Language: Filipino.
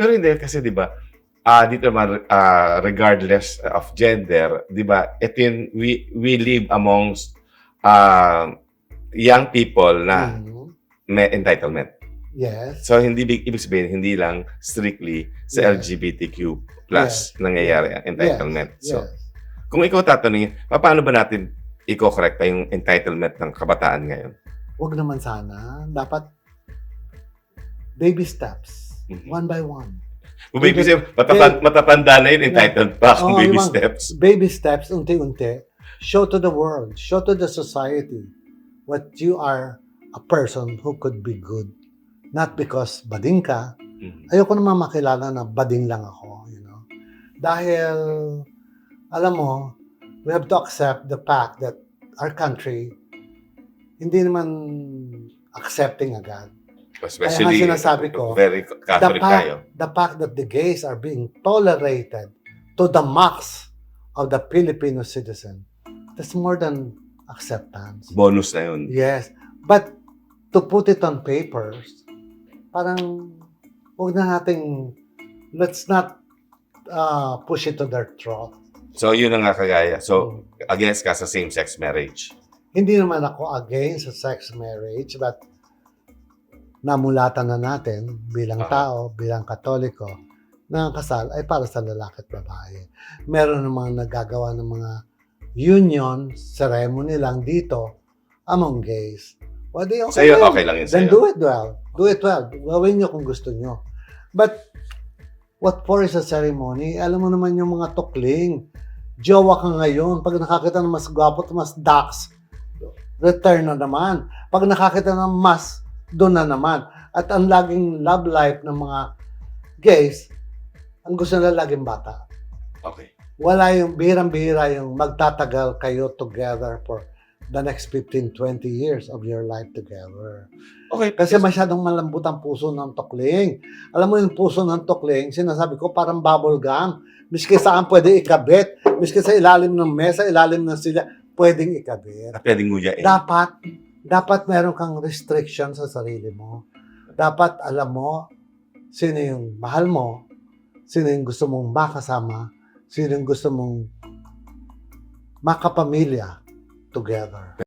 Pero hindi kasi 'di ba? Ah, dito naman ah, regardless of gender, 'di ba? Yung we we live amongst ah, young people na Mhm. may entitlement. Yes. So hindi big ibig sabihin hindi lang strictly sa Yes. LGBTQ plus nangyayari ang entitlement. Yes. So yes. kung ikaw tatanungin, paano ba natin i-correct yung entitlement ng kabataan ngayon? Huwag naman sana. Dapat baby steps. Mhm. One by one. Kung baby steps, matapan, matatanda na yun, entitled pa kung Oo, baby yung steps. Baby steps, unti-unti. Show to the world, show to the society what you are a person who could be good. Not because bading ka. Mhm. Ayoko naman makilala na bading lang ako, you know. Dahil, alam mo, we have to accept the fact that our country hindi naman accepting agad. Especially, Kaya sinasabi ko, very Catholic the fact, tayo. the fact that the gays are being tolerated to the max of the Filipino citizen, that's more than acceptance. Bonus na yun. Yes. But to put it on papers, parang huwag na nating, let's not uh, push it to their throat. So, yun ang nga kagaya. So, against ka sa same-sex marriage. Hindi naman ako against sa sex marriage, but namulatan na natin bilang Ah. tao, bilang katoliko, na ang kasal ay para sa lalaki at babae. Meron ng mga nagagawa ng mga union ceremony lang dito among gays. Well, di okay Sa'yo, okay lang yun Then sa'yo. do it well. Do it well. Gawin nyo kung gusto nyo. But, what for is a ceremony? Alam mo naman yung mga tukling. Jowa ka ngayon. Pag nakakita ng mas gwapo at mas dax, return na naman. Pag nakakita ng mas, doon na naman. At ang laging love life ng mga gays, ang gusto nila laging bata. Okay. Wala yung bihirang-bihira yung magtatagal kayo together for the next 15, 20 years of your life together. Okay. Kasi masyadong malambot ang puso ng tukling. Alam mo yung puso ng tukling, sinasabi ko parang bubble gum. Miski saan pwede ikabit. Miski sa ilalim ng mesa, ilalim ng sila, pwedeng ikabit. pwedeng nguyain. Dapat, dapat meron kang restriction sa sarili mo. Dapat alam mo sino yung mahal mo, sino yung gusto mong makasama, sino yung gusto mong makapamilya together.